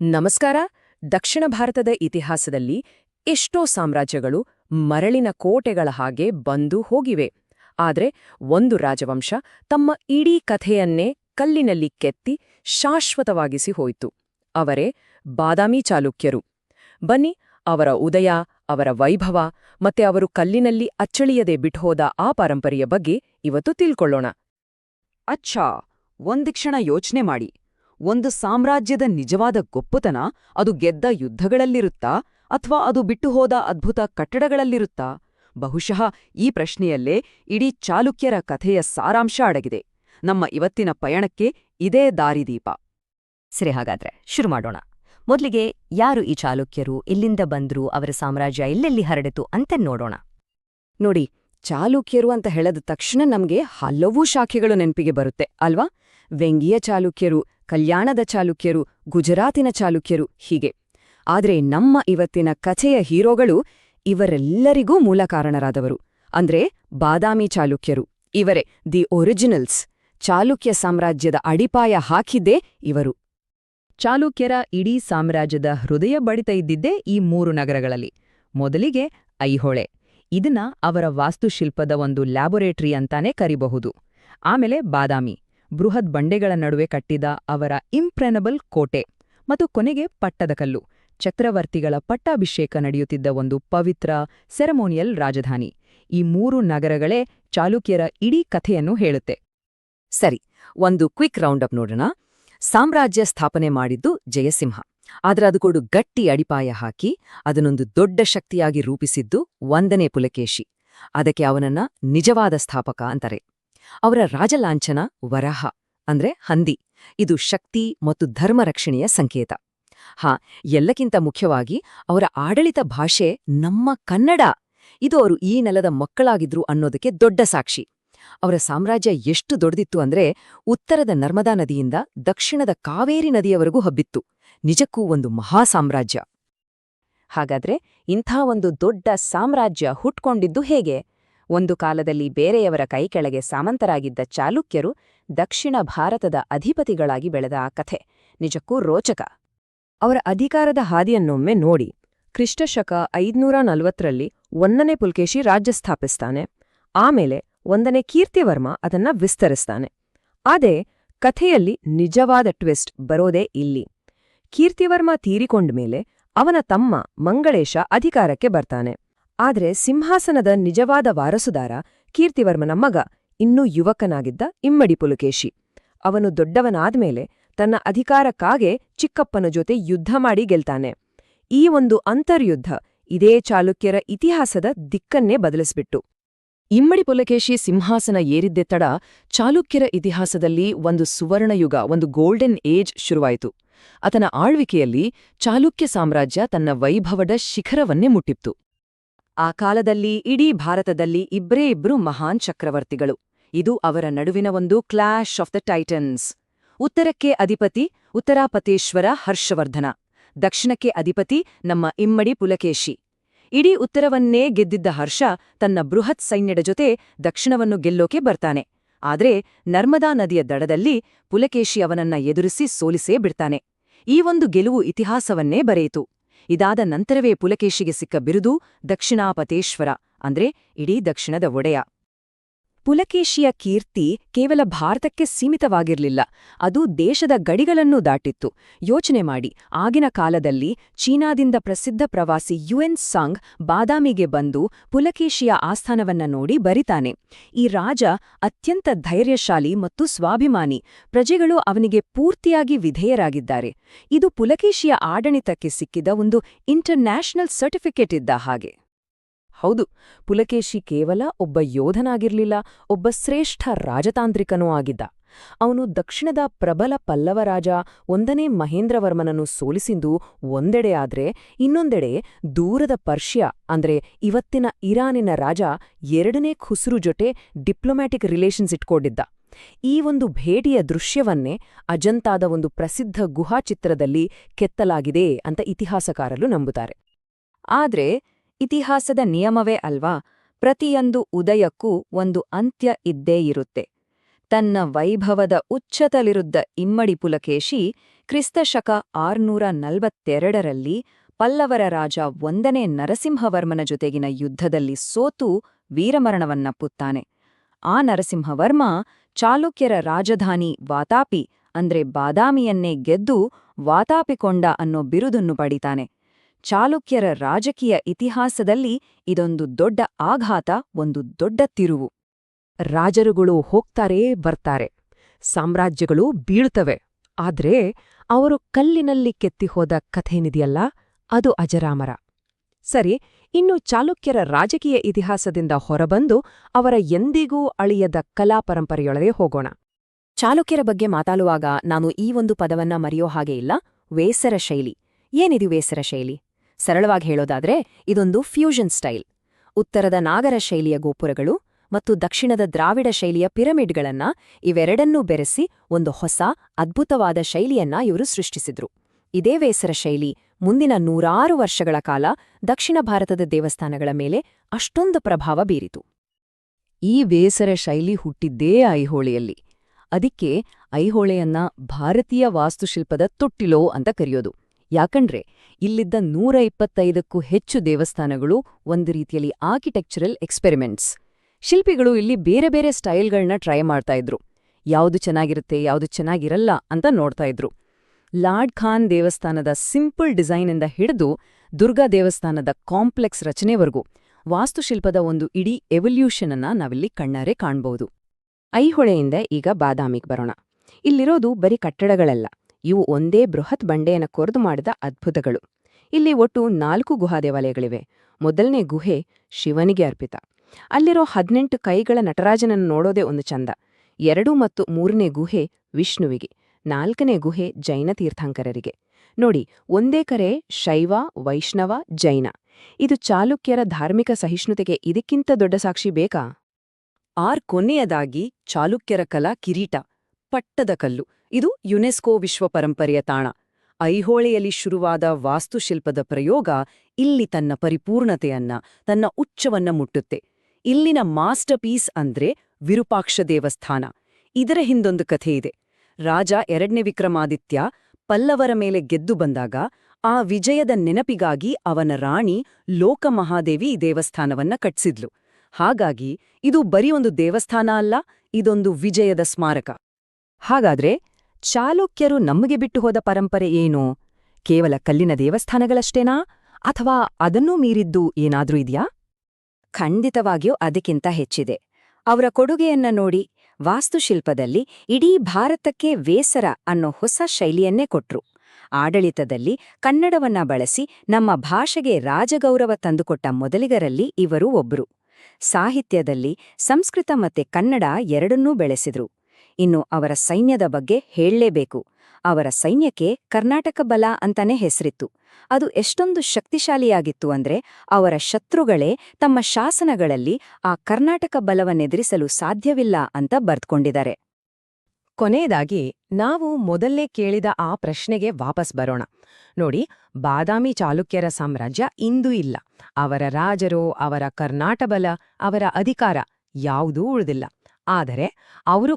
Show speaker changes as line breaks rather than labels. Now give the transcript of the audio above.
ನಮಸ್ಕಾರ. ದಕ್ಷಿಣ ಭಾರತದ ಇತಿಹಾಸದಲ್ಲಿ ಎಷ್ಟೋ ಸಾಮ್ರಾಜ್ಯಗಳು ಮರಳಿನ ಕೋಟೆಗಳ ಹಾಗೆ ಬಂದು ಹೋಗಿವೆ. ಆದರೆ ಒಂದು ರಾಜವಂಶ ತಮ್ಮ ಇಡೀ ಕಥೆಯನ್ನೇ ಕಲ್ಲಿನಲ್ಲಿ ಕೆತ್ತಿ ಶಾಶ್ವತವಾಗಿಸಿ ಹೋಯಿತು. ಅವರೇ ಬಾದಾಮಿ ಚಾಲುಕ್ಯರು. ಬನ್ನಿ, ಅವರ ಉದಯ, ಅವರ ವೈಭವ ಮತ್ತೆ ಅವರು ಕಲ್ಲಿನಲ್ಲಿ ಅಚ್ಚಳಿಯದೆ ಬಿಟ್ಹೋದ ಆ ಪರಂಪರೆಯ ಬಗ್ಗೆ ಇವತ್ತು ತಿಳ್ಕೊಳ್ಳೋಣ.
ಅಚ್ಛಾ ಒಂದು ಕ್ಷಣ ಯೋಚ್ನೆ ಮಾಡಿ. ಒಂದು ಸಾಮ್ರಾಜ್ಯದ ನಿಜವಾದ ಗೊಪ್ಪುತನ ಅದು ಗೆದ್ದ ಯುದ್ಧಗಳಲ್ಲಿರುತ್ತಾ ಅಥವಾ ಅದು ಬಿಟ್ಟುಹೋದ ಅದ್ಭುತ ಕಟ್ಟಡಗಳಲ್ಲಿರುತ್ತಾ? ಬಹುಶಃ ಈ ಪ್ರಶ್ನೆಯಲ್ಲೇ ಇಡೀ ಚಾಲುಕ್ಯರ ಕಥೆಯ ಸಾರಾಂಶ ಅಡಗಿದೆ. ನಮ್ಮ ಇವತ್ತಿನ ಪಯಣಕ್ಕೆ ಇದೇ ದಾರಿದೀಪ.
ಸರಿ ಹಾಗಾದ್ರೆ, ಶುರು ಮಾಡೋಣ. ಮೊದಲಿಗೆ ಯಾರು ಈ ಚಾಲುಕ್ಯರು, ಎಲ್ಲಿಂದ ಬಂದ್ರು, ಅವರ ಸಾಮ್ರಾಜ್ಯ ಎಲ್ಲೆಲ್ಲಿ ಹರಡಿತು ಅಂತ ನೋಡೋಣ.
ನೋಡಿ, ಚಾಲುಕ್ಯರು ಅಂತ ಹೇಳದ ತಕ್ಷಣ ನಮ್ಗೆ ಹಲವು ಶಾಖೆಗಳು ನೆನಪಿಗೆ ಬರುತ್ತೆ, ಅಲ್ವಾ? ವೆಂಗಿಯ ಚಾಲುಕ್ಯರು ಕಲ್ಯಾಣದ ಚಾಲುಕ್ಯರು, ಗುಜರಾತಿನ ಚಾಲುಕ್ಯರು ಹೀಗೆ. ಆದರೆ ನಮ್ಮ ಇವತ್ತಿನ ಕಥೆಯ ಹೀರೋಗಳು ಇವರೆಲ್ಲರಿಗೂ ಮೂಲ ಕಾರಣರಾದವರು. ಅಂದ್ರೆ ಬಾದಾಮಿ ಚಾಲುಕ್ಯರು. ಇವರೇ, ದಿ ಒರಿಜಿನಲ್ಸ್. ಚಾಲುಕ್ಯ ಸಾಮ್ರಾಜ್ಯದ ಅಡಿಪಾಯ ಹಾಕಿದ್ದೇ ಇವರು.
ಚಾಲುಕ್ಯರ ಇಡೀ ಸಾಮ್ರಾಜ್ಯದ ಹೃದಯ ಬಡಿತ ಇದ್ದಿದ್ದೇ ಈ ಮೂರು ನಗರಗಳಲ್ಲಿ. ಮೊದಲಿಗೆ ಐಹೊಳೆ. ಇದನ್ನ ಅವರ ವಾಸ್ತುಶಿಲ್ಪದ ಒಂದು ಲ್ಯಾಬೊರೇಟರಿ ಅಂತಾನೆ ಕರಿಬಹುದು. ಆಮೇಲೆ ಬಾದಾಮಿ. ಬೃಹತ್ ಬಂಡೆಗಳ ನಡುವೆ ಕಟ್ಟಿದ ಅವರ ಇಂಪ್ರೆನಬಲ್ ಕೋಟೆ ಮತ್ತು ಕೊನೆಗೆ ಪಟ್ಟದಕಲ್ಲು ಚಕ್ರವರ್ತಿಗಳ ಪಟ್ಟಾಭಿಷೇಕ ನಡೆಯುತ್ತಿದ್ದ ಒಂದು ಪವಿತ್ರ ಸೆರೆಮೋನಿಯಲ್ ರಾಜಧಾನಿ. ಈ ಮೂರು ನಗರಗಳೇ ಚಾಲುಕ್ಯರ ಇಡೀ ಕಥೆಯನ್ನು ಹೇಳುತ್ತೆ.
ಸರಿ, ಒಂದು ಕ್ವಿಕ್ ರೌಂಡಪ್ ನೋಡೋಣ. ಸಾಮ್ರಾಜ್ಯ ಸ್ಥಾಪನೆ ಮಾಡಿದ್ದು ಜಯಸಿಂಹ. ಆದರೆ ಅದು ಕೊಡು ಗಟ್ಟಿ ಅಡಿಪಾಯ ಹಾಕಿ, ಅದನ್ನೊಂದು ದೊಡ್ಡ ಶಕ್ತಿಯಾಗಿ ರೂಪಿಸಿದ್ದು ಒಂದನೇ ಪುಲಕೇಶಿ. ಅದಕ್ಕೆ ಅವನನ್ನ ನಿಜವಾದ ಸ್ಥಾಪಕ ಅಂತಾರೆ. ಅವರ ರಾಜಲಾಂಛನ ವರಹ, ಅಂದ್ರೆ ಹಂದಿ. ಇದು ಶಕ್ತಿ ಮತ್ತು ಧರ್ಮ ರಕ್ಷಣೆಯ ಸಂಕೇತ. ಹಾ, ಎಲ್ಲಕ್ಕಿಂತ ಮುಖ್ಯವಾಗಿ ಅವರ ಆಡಳಿತ ಭಾಷೆ ನಮ್ಮ ಕನ್ನಡ. ಇದು ಅವರು ಈ ನೆಲದ ಮಕ್ಕಳಾಗಿದ್ರು ಅನ್ನೋದಕ್ಕೆ ದೊಡ್ಡ ಸಾಕ್ಷಿ. ಅವರ ಸಾಮ್ರಾಜ್ಯ ಎಷ್ಟು ದೊಡ್ಡದಿತ್ತು ಅಂದ್ರೆ ಉತ್ತರದ ನರ್ಮದಾ ನದಿಯಿಂದ ದಕ್ಷಿಣದ ಕಾವೇರಿ ನದಿಯವರೆಗೂ ಹಬ್ಬಿತ್ತು. ನಿಜಕ್ಕೂ ಒಂದು ಮಹಾ ಸಾಮ್ರಾಜ್ಯ. ಹಾಗಾದ್ರೆ ಇಂಥ ಒಂದು ದೊಡ್ಡ ಸಾಮ್ರಾಜ್ಯ ಹುಟ್ಕೊಂಡಿದ್ದು ಹೇಗೆ? ಒಂದು ಕಾಲದಲ್ಲಿ ಬೇರೆಯವರ ಕೈಕೆಳಗೆ ಸಾಮಂತರಾಗಿದ್ದ ಚಾಲುಕ್ಯರು ದಕ್ಷಿಣ ಭಾರತದ ಅಧಿಪತಿಗಳಾಗಿ ಬೆಳೆದ ಆ ಕಥೆ. ನಿಜಕ್ಕೂ ರೋಚಕ. ಅವರ ಅಧಿಕಾರದ ಹಾದಿಯನ್ನೊಮ್ಮೆ ನೋಡಿ ಕ್ರಿಷ್ಟಶಕ ಐದುನೂರ ನಲವತ್ತರಲ್ಲಿ ಒಂದನೇ ಪುಲ್ಕೇಶಿ ರಾಜ್ಯ ಸ್ಥಾಪಿಸ್ತಾನೆ. ಆಮೇಲೆ ಒಂದನೇ ಕೀರ್ತಿವರ್ಮ ಅದನ್ನ ವಿಸ್ತರಿಸ್ತಾನೆ. ಅದೇ ಕಥೆಯಲ್ಲಿ ನಿಜವಾದ ಟ್ವಿಸ್ಟ್ ಬರೋದೇ ಇಲ್ಲಿ. ಕೀರ್ತಿವರ್ಮ ತೀರಿಕೊಂಡ್ಮೇಲೆ ಅವನ ತಮ್ಮ ಮಂಗಳೇಶ ಅಧಿಕಾರಕ್ಕೆ ಬರ್ತಾನೆ. ಆದ್ರೆ ಸಿಂಹಾಸನದ ನಿಜವಾದ ವಾರಸುದಾರ ಕೀರ್ತಿವರ್ಮನ ಮಗ, ಇನ್ನೂ ಯುವಕನಾಗಿದ್ದ ಇಮ್ಮಡಿ ಪುಲಕೇಶಿ. ಅವನು ದೊಡ್ಡವನಾದ್ಮೇಲೆ ತನ್ನ ಅಧಿಕಾರಕ್ಕಾಗೆ ಚಿಕ್ಕಪ್ಪನ ಜೊತೆ ಯುದ್ಧ ಮಾಡಿ ಗೆಲ್ತಾನೆ. ಈ ಒಂದು ಅಂತರ್ಯುದ್ಧ ಇದೇ ಚಾಲುಕ್ಯರ ಇತಿಹಾಸದ ದಿಕ್ಕನ್ನೇ ಬದಲಿಸ್ಬಿಟ್ಟು. ಇಮ್ಮಡಿ ಪುಲಕೇಶಿ ಸಿಂಹಾಸನ ಏರಿದ್ದೆ ತಡ ಚಾಲುಕ್ಯರ ಇತಿಹಾಸದಲ್ಲಿ ಒಂದು ಸುವರ್ಣಯುಗ, ಒಂದು ಗೋಲ್ಡನ್ ಏಜ್ ಶುರುವಾಯಿತು. ಆತನ ಆಳ್ವಿಕೆಯಲ್ಲಿ ಚಾಲುಕ್ಯ ಸಾಮ್ರಾಜ್ಯ ತನ್ನ ವೈಭವದ ಶಿಖರವನ್ನೇ ಮುಟ್ಟಿತ್ತು. ಆ ಕಾಲದಲ್ಲಿ ಇಡೀ ಭಾರತದಲ್ಲಿ ಇಬ್ಬರೇ ಇಬ್ರು ಮಹಾನ್ ಚಕ್ರವರ್ತಿಗಳು. ಇದು ಅವರ ನಡುವಿನ ಒಂದು ಕ್ಲಾಶ್ ಆಫ್ ದ ಟೈಟನ್ಸ್ ಉತ್ತರಕ್ಕೆ ಅಧಿಪತಿ, ಉತ್ತರಾಪತೇಶ್ವರ ಹರ್ಷವರ್ಧನ. ದಕ್ಷಿಣಕ್ಕೆ ಅಧಿಪತಿ, ನಮ್ಮ ಇಮ್ಮಡಿ ಪುಲಕೇಶಿ. ಇಡೀ ಉತ್ತರವನ್ನೇ ಗೆದ್ದಿದ್ದ ಹರ್ಷ ತನ್ನ ಬೃಹತ್ ಸೈನ್ಯದ ಜೊತೆ ದಕ್ಷಿಣವನ್ನು ಗೆಲ್ಲೋಕೆ ಬರ್ತಾನೆ. ಆದ್ರೆ ನರ್ಮದಾ ನದಿಯ ದಡದಲ್ಲಿ ಪುಲಕೇಶಿ ಅವನನ್ನ ಎದುರಿಸಿ ಸೋಲಿಸೇ ಬಿಡ್ತಾನೆ. ಈ ಒಂದು ಗೆಲುವು ಇತಿಹಾಸವನ್ನೇ ಬರೆಯಿತು. ಇದಾದ ನಂತರವೇ ಪುಲಕೇಶಿಗೆ ಸಿಕ್ಕ ಬಿರುದು ದಕ್ಷಿಣಾಪತೇಶ್ವರ ಅಂದ್ರೆ ಇಡೀ ದಕ್ಷಿಣದ ಒಡೆಯ. ಪುಲಕೇಶಿಯ ಕೀರ್ತಿ ಕೇವಲ ಭಾರತಕ್ಕೆ ಸೀಮಿತವಾಗಿರಲಿಲ್ಲ, ಅದು ದೇಶದ ಗಡಿಗಳನ್ನೂ ದಾಟಿತ್ತು. ಯೋಚನೆ ಮಾಡಿ, ಆಗಿನ ಕಾಲದಲ್ಲಿ ಚೀನಾದಿಂದ ಪ್ರಸಿದ್ಧ ಪ್ರವಾಸಿ ಯುಎನ್ ಸಾಂಗ್ ಬಾದಾಮಿಗೆ ಬಂದು ಪುಲಕೇಶಿಯ ಆಸ್ಥಾನವನ್ನ ನೋಡಿ ಬರಿತಾನೆ. ಈ ರಾಜ ಅತ್ಯಂತ ಧೈರ್ಯಶಾಲಿ ಮತ್ತು ಸ್ವಾಭಿಮಾನಿ, ಪ್ರಜೆಗಳು ಅವನಿಗೆ ಪೂರ್ತಿಯಾಗಿ ವಿಧೇಯರಾಗಿದ್ದಾರೆ. ಇದು ಪುಲಕೇಶಿಯ ಆಡಳಿತಕ್ಕೆ ಸಿಕ್ಕಿದ ಒಂದು ಇಂಟರ್ನ್ಯಾಷನಲ್ ಸರ್ಟಿಫಿಕೇಟ್ ಇದ್ದ ಹಾಗೆ. ಹೌದು, ಪುಲಕೇಶಿ ಕೇವಲ ಒಬ್ಬ ಯೋಧನಾಗಿರ್ಲಿಲ್ಲ, ಒಬ್ಬ ಶ್ರೇಷ್ಠ ರಾಜತಾಂತ್ರಿಕನೂ ಆಗಿದ್ದ. ಅವನು ದಕ್ಷಿಣದ ಪ್ರಬಲ ಪಲ್ಲವ ರಾಜ ಒಂದನೇ ಮಹೇಂದ್ರವರ್ಮನನ್ನು ಸೋಲಿಸಿಂದು ಒಂದೆಡೆ ಆದ್ರೆ, ಇನ್ನೊಂದೆಡೆ ದೂರದ ಪರ್ಷ್ಯ, ಅಂದ್ರೆ ಇವತ್ತಿನ ಇರಾನಿನ ರಾಜ, ಎರಡನೇ ಖುಸ್ರು ಜೊತೆ ಡಿಪ್ಲೊಮ್ಯಾಟಿಕ್ ರಿಲೇಷನ್ಸ್ ಇಟ್ಕೊಂಡಿದ್ದ. ಈ ಒಂದು ಭೇಟಿಯ ದೃಶ್ಯವನ್ನೇ ಅಜಂತಾದ ಒಂದು ಪ್ರಸಿದ್ಧ ಗುಹಾಚಿತ್ರದಲ್ಲಿ ಕೆತ್ತಲಾಗಿದೆ ಅಂತ ಇತಿಹಾಸಕಾರರು ನಂಬುತ್ತಾರೆ. ಆದ್ರೆ ಇತಿಹಾಸದ ನಿಯಮವೇ ಅಲ್ವಾ? ಪ್ರತಿಯೊಂದು ಉದಯಕ್ಕೂ ಒಂದು ಅಂತ್ಯ ಇದ್ದೇ ಇರುತ್ತೆ. ತನ್ನ ವೈಭವದ ಉಚ್ಚತಲಿರುದ್ದ ಇಮ್ಮಡಿ ಪುಲಕೇಶಿ ಕ್ರಿಸ್ತಶಕ ಆರ್ನೂರ ನಲ್ವತ್ತೆರಡರಲ್ಲಿ ಪಲ್ಲವರ ರಾಜ ಒಂದನೇ ನರಸಿಂಹವರ್ಮನ ಜೊತೆಗಿನ ಯುದ್ಧದಲ್ಲಿ ಸೋತು ವೀರಮರಣವನ್ನಪ್ಪುತ್ತಾನೆ ಆ ನರಸಿಂಹವರ್ಮ ಚಾಲುಕ್ಯರ ರಾಜಧಾನಿ ವಾತಾಪಿ ಅಂದ್ರೆ ಬಾದಾಮಿಯನ್ನೇ ಗೆದ್ದು ವಾತಾಪಿಕೊಂಡ ಅನ್ನೋ ಬಿರುದನ್ನು ಪಡಿತಾನೆ. ಚಾಲುಕ್ಯರ ರಾಜಕೀಯ ಇತಿಹಾಸದಲ್ಲಿ ಇದೊಂದು ದೊಡ್ಡ ಆಘಾತ, ಒಂದು ದೊಡ್ಡ ತಿರುವು.
ರಾಜರುಗಳು ಹೋಗ್ತಾರೆ, ಬರ್ತಾರೆ. ಸಾಮ್ರಾಜ್ಯಗಳು ಬೀಳ್ತವೆ. ಆದ್ರೆ ಅವರು ಕಲ್ಲಿನಲ್ಲಿ ಕೆತ್ತಿಹೋದ ಕಥೆನಿದೆಯಲ್ಲ ಅದು ಅಜರಾಮರ. ಸರಿ, ಇನ್ನು ಚಾಲುಕ್ಯರ ರಾಜಕೀಯ ಇತಿಹಾಸದಿಂದ ಹೊರಬಂದು ಅವರ ಎಂದಿಗೂ ಅಳಿಯದ ಕಲಾ ಪರಂಪರೆಯೊಳಗೆ ಹೋಗೋಣ.
ಚಾಲುಕ್ಯರ ಬಗ್ಗೆ ಮಾತಾಡುವಾಗ ನಾನು ಈ ಒಂದು ಪದವನ್ನ ಮರೆಯೋ ಹಾಗೆ ಇಲ್ಲ. ವೇಸರ ಶೈಲಿ. ಏನಿದು ವೇಸರ ಶೈಲಿ? ಸರಳವಾಗಿ ಹೇಳೋದಾದ್ರೆ, ಇದೊಂದು ಫ್ಯೂಷನ್ ಸ್ಟೈಲ್. ಉತ್ತರದ ನಾಗರ ಶೈಲಿಯ ಗೋಪುರಗಳು ಮತ್ತು ದಕ್ಷಿಣದ ದ್ರಾವಿಡ ಶೈಲಿಯ ಪಿರಮಿಡ್ಗಳನ್ನ ಇವೆರಡನ್ನೂ ಬೆರೆಸಿ ಒಂದು ಹೊಸ, ಅದ್ಭುತವಾದ ಶೈಲಿಯನ್ನ ಇವರು ಸೃಷ್ಟಿಸಿದ್ರು. ಇದೇ ವೇಸರ ಶೈಲಿ ಮುಂದಿನ ನೂರಾರು ವರ್ಷಗಳ ಕಾಲ ದಕ್ಷಿಣ ಭಾರತದ ದೇವಸ್ಥಾನಗಳ ಮೇಲೆ ಅಷ್ಟೊಂದು ಪ್ರಭಾವ ಬೀರಿತು.
ಈ ವೇಸರ ಶೈಲಿ ಹುಟ್ಟಿದ್ದೇ ಐಹೊಳೆಯಲ್ಲಿ. ಅದಕ್ಕೆ ಐಹೊಳೆಯನ್ನ ಭಾರತೀಯ ವಾಸ್ತುಶಿಲ್ಪದ ತೊಟ್ಟಿಲೋ ಅಂತ ಕರೆಯೋದು. ಯಾಕಂದ್ರೆ ಇಲ್ಲಿದ್ದ ನೂರ ಇಪ್ಪತ್ತೈದಕ್ಕೂ ಹೆಚ್ಚು ದೇವಸ್ಥಾನಗಳು ಒಂದು ರೀತಿಯಲ್ಲಿ ಆರ್ಕಿಟೆಕ್ಚರಲ್ ಎಕ್ಸ್ಪೆರಿಮೆಂಟ್ಸ್ ಶಿಲ್ಪಿಗಳು ಇಲ್ಲಿ ಬೇರೆ ಬೇರೆ ಸ್ಟೈಲ್ಗಳನ್ನ ಟ್ರೈ ಮಾಡ್ತಾ ಇದ್ರು. ಯಾವುದು ಚೆನ್ನಾಗಿರುತ್ತೆ, ಯಾವುದು ಚೆನ್ನಾಗಿರಲ್ಲ ಅಂತ ನೋಡ್ತಾ ಇದ್ರು. ಲಾರ್ಡ್ ಖಾನ್ ದೇವಸ್ಥಾನದ ಸಿಂಪಲ್ ಡಿಸೈನಿಂದ ಹಿಡಿದು ದುರ್ಗಾ ದೇವಸ್ಥಾನದ ಕಾಂಪ್ಲೆಕ್ಸ್ ರಚನೆವರೆಗೂ ವಾಸ್ತುಶಿಲ್ಪದ ಒಂದು ಇಡೀ ಎವಲ್ಯೂಷನ್ ಅನ್ನ ನಾವಿಲ್ಲಿ ಕಣ್ಣಾರೆ ಕಾಣಬಹುದು ಐಹೊಳೆಯಿಂದ ಈಗ ಬಾದಾಮಿಗೆ ಬರೋಣ. ಇಲ್ಲಿರೋದು ಬರೀ ಕಟ್ಟಡಗಳಲ್ಲ. ಇವು ಒಂದೇ ಬೃಹತ್ ಬಂಡೆಯನ್ನು ಕೊರೆದು ಮಾಡಿದ ಅದ್ಭುತಗಳು. ಇಲ್ಲಿ ಒಟ್ಟು ನಾಲ್ಕು ಗುಹಾ ದೇವಾಲಯಗಳಿವೆ ಮೊದಲನೇ ಗುಹೆ ಶಿವನಿಗೆ ಅರ್ಪಿತ. ಅಲ್ಲಿರೋ ಹದಿನೆಂಟು ಕೈಗಳ ನಟರಾಜನನ್ನು ನೋಡೋದೇ ಒಂದು ಚಂದ. ಎರಡು ಮತ್ತು ಮೂರನೇ ಗುಹೆ ವಿಷ್ಣುವಿಗೆ, ನಾಲ್ಕನೇ ಗುಹೆ ಜೈನ ತೀರ್ಥಂಕರರಿಗೆ. ನೋಡಿ, ಒಂದೇ ಕರೆ ಶೈವ, ವೈಷ್ಣವ, ಜೈನ. ಇದು ಚಾಲುಕ್ಯರ ಧಾರ್ಮಿಕ ಸಹಿಷ್ಣುತೆಗೆ ಇದಕ್ಕಿಂತ ದೊಡ್ಡ ಸಾಕ್ಷಿ ಬೇಕಾ? ಆರ್ ಕೊನೆಯದಾಗಿ ಚಾಲುಕ್ಯರ ಕಲಾ ಕಿರೀಟ, ಪಟ್ಟದ ಕಲ್ಲು. ಇದು ಯುನೆಸ್ಕೋ ವಿಶ್ವ ಪರಂಪರೆಯ ತಾಣ. ಐಹೊಳೆಯಲ್ಲಿ ಶುರುವಾದ ವಾಸ್ತುಶಿಲ್ಪದ ಪ್ರಯೋಗ ಇಲ್ಲಿ ತನ್ನ ಪರಿಪೂರ್ಣತೆಯನ್ನ, ತನ್ನ ಉಚ್ಚವನ್ನ ಮುಟ್ಟುತ್ತೆ. ಇಲ್ಲಿನ ಮಾಸ್ಟರ್ ಪೀಸ್ ಅಂದ್ರೆ ವಿರೂಪಾಕ್ಷ ದೇವಸ್ಥಾನ. ಇದರ ಹಿಂದೊಂದು ಕಥೆ ಇದೆ ರಾಜ ಎರಡನೇ ವಿಕ್ರಮಾದಿತ್ಯ ಪಲ್ಲವರ ಮೇಲೆ ಗೆದ್ದು ಬಂದಾಗ ಆ ವಿಜಯದ ನೆನಪಿಗಾಗಿ ಅವನ ರಾಣಿ ಲೋಕಮಹಾದೇವಿ ದೇವಸ್ಥಾನವನ್ನ ಕಟ್ಸಿದ್ಲು. ಹಾಗಾಗಿ ಇದು ಬರೀ ಒಂದು ದೇವಸ್ಥಾನ ಅಲ್ಲ, ಇದೊಂದು ವಿಜಯದ ಸ್ಮಾರಕ. ಹಾಗಾದ್ರೆ ಚಾಲುಕ್ಯರು ನಮಗೆ ಬಿಟ್ಟು ಹೋದ ಪರಂಪರೆ ಏನು? ಕೇವಲ ಕಲ್ಲಿನ ದೇವಸ್ಥಾನಗಳಷ್ಟೇನಾ? ಅಥವಾ ಅದನ್ನೂ ಮೀರಿದ್ದು ಏನಾದ್ರೂ ಇದೆಯಾ? ಖಂಡಿತವಾಗಿಯೂ ಅದಕ್ಕಿಂತ ಹೆಚ್ಚಿದೆ. ಅವರ ಕೊಡುಗೆಯನ್ನ ನೋಡಿ ವಾಸ್ತುಶಿಲ್ಪದಲ್ಲಿ ಇಡೀ ಭಾರತಕ್ಕೆ ವೇಸರ ಅನ್ನೋ ಹೊಸ ಶೈಲಿಯನ್ನೇ ಕೊಟ್ರು. ಆಡಳಿತದಲ್ಲಿ ಕನ್ನಡವನ್ನ ಬಳಸಿ ನಮ್ಮ ಭಾಷೆಗೆ ರಾಜಗೌರವ ತಂದುಕೊಟ್ಟ ಮೊದಲಿಗರಲ್ಲಿ ಇವರು ಒಬ್ರು. ಸಾಹಿತ್ಯದಲ್ಲಿ ಸಂಸ್ಕೃತ ಮತ್ತೆ ಕನ್ನಡ ಎರಡನ್ನೂ ಬೆಳೆಸಿದ್ರು. ಇನ್ನು ಅವರ ಸೈನ್ಯದ ಬಗ್ಗೆ ಹೇಳಲೇಬೇಕು. ಅವರ ಸೈನ್ಯಕ್ಕೆ ಕರ್ನಾಟಕ ಬಲ ಅಂತಾನೆ ಹೆಸರಿತ್ತು. ಅದು ಎಷ್ಟೊಂದು ಶಕ್ತಿಶಾಲಿಯಾಗಿತ್ತು ಅಂದ್ರೆ ಅವರ ಶತ್ರುಗಳೇ ತಮ್ಮ ಶಾಸನಗಳಲ್ಲಿ ಆ ಕರ್ನಾಟಕ ಬಲವನ್ನೆದುರಿಸಲು ಸಾಧ್ಯವಿಲ್ಲ ಅಂತ ಬರ್ದ್ಕೊಂಡಿದ್ದಾರೆ.
ಕೊನೆಯದಾಗಿ, ನಾವು ಮೊದಲೇ ಕೇಳಿದ ಆ ಪ್ರಶ್ನೆಗೆ ವಾಪಸ್ ಬರೋಣ. ನೋಡಿ, ಬಾದಾಮಿ ಚಾಲುಕ್ಯರ ಸಾಮ್ರಾಜ್ಯ ಇಂದೂ ಇಲ್ಲ. ಅವರ ರಾಜರು, ಅವರ ಕರ್ನಾಟಬಲ ಅವರ ಅಧಿಕಾರ ಯಾವುದೂ ಉಳಿದಿಲ್ಲ. ಆದರೆ, ಅವರು